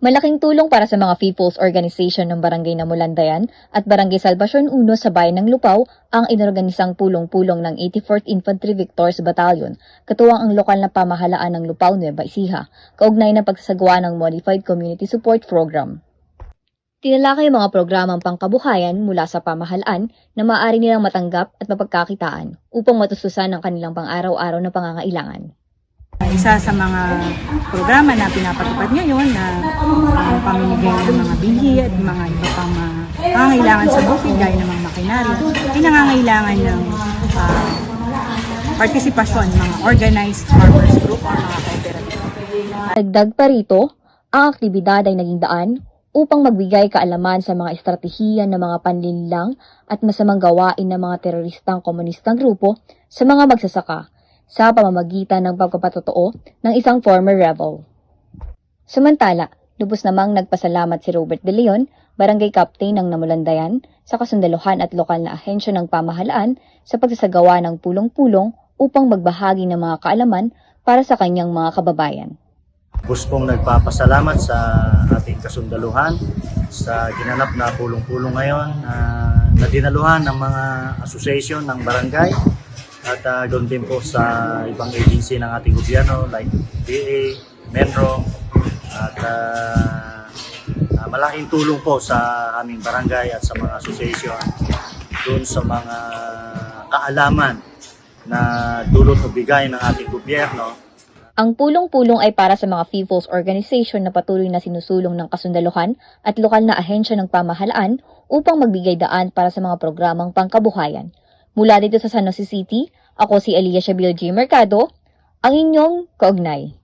Malaking tulong para sa mga people's organization ng Barangay Namulandayan at Barangay Salvacion 1 sa bayan ng Lupaw ang inorganisang pulong-pulong ng 84th Infantry Victors Battalion, katuwang ang lokal na pamahalaan ng Lupaw Nueva Ecija, kaugnay ng pagsasagawa ng Modified Community Support Program. Tinalakay mga programang pangkabuhayan mula sa pamahalaan na maaari nilang matanggap at mapagkakitaan upang matustusan ang kanilang pang-araw-araw na pangangailangan. Isa sa mga programa na pinapatupad ngayon na ang pamimigay ng mga bilhi at mga iba pang mga pangangailangan sa bukid gaya ng mga makinarya ay nangangailangan ng ah, partisipasyon ng mga organized farmers group o mga cooperative. Dagdag pa rito, ang aktibidad ay naging daan upang magbigay kaalaman sa mga estratehiya ng mga panlinlang at masamang gawain ng mga teroristang komunistang grupo sa mga magsasaka sa pamamagitan ng pagpapatotoo ng isang former rebel. Samantala, lubos namang nagpasalamat si Robert De Leon, barangay captain ng Namulandayan, sa kasundaluhan at lokal na ahensya ng pamahalaan sa pagsasagawa ng pulong-pulong upang magbahagi ng mga kaalaman para sa kanyang mga kababayan. Bus pong nagpapasalamat sa ating kasundaluhan sa ginanap na pulong-pulong ngayon ah, na dinaluhan ng mga association ng barangay at uh, doon din po sa ibang agency ng ating gobyerno like DA, Menro at ah, ah, malaking tulong po sa aming barangay at sa mga association doon sa mga kaalaman na dulot o bigay ng ating gobyerno Ang pulong-pulong ay para sa mga people's organization na patuloy na sinusulong ng kasundaluhan at lokal na ahensya ng pamahalaan upang magbigay daan para sa mga programang pangkabuhayan. Mula dito sa San Jose City, ako si Elia Shabil G. Mercado, ang inyong kaugnay.